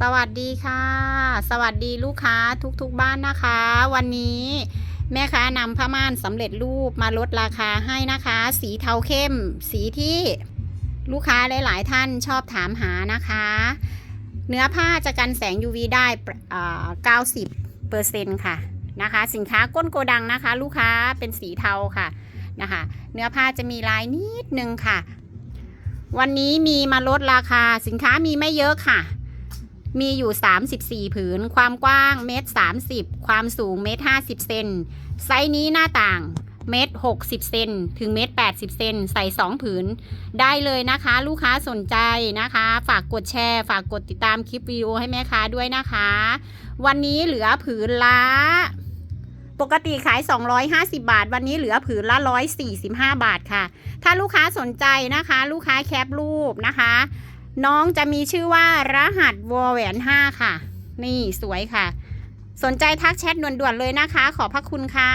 สวัสดีค่ะ สวัสดีลูกค้าทุกๆบ้านนะคะ วันนี้แม่ค้านำผ้าม่านสำเร็จรูปมาลดราคาให้นะคะ สีเทาเข้ม สีที่ลูกค้าหลาย ๆ ท่านชอบถามหานะคะ เนื้อผ้าจะกันแสง UV ได้อ่า90เปอร์เซ็นต์ค่ะนะคะ สินค้าก้นโกดังนะคะ ลูกค้าเป็นสีเทาค่ะนะคะ เนื้อผ้าจะมีลายนิดนึงค่ะ วันนี้มีมาลดราคาสินค้ามีไม่เยอะค่ะ มีอยู่ 34 ผืน ความกว้างเมตร30 ความสูงเมตร50 เซน ไซส์นี้หน้าต่างเมตร60 เซนถึงเมตร80 เซนใส่ 2 ผืน ได้เลยนะคะ ลูกค้าสนใจนะคะ ฝากกดแชร์ ฝากกดติดตามคลิปวิดีโอให้แม่ค้าด้วยนะคะ วันนี้เหลือผืนละปกติขาย 250 บาท วันนี้เหลือผืนละ 145 บาทค่ะ ถ้าลูกค้าสนใจนะคะ ลูกค้าแคปรูปนะคะ น้องจะมีชื่อว่ารหัสวอแหวนห้าค่ะ นี่สวยค่ะ สนใจทักแชทด่วนๆเลยนะคะ ขอบพระคุณค่ะ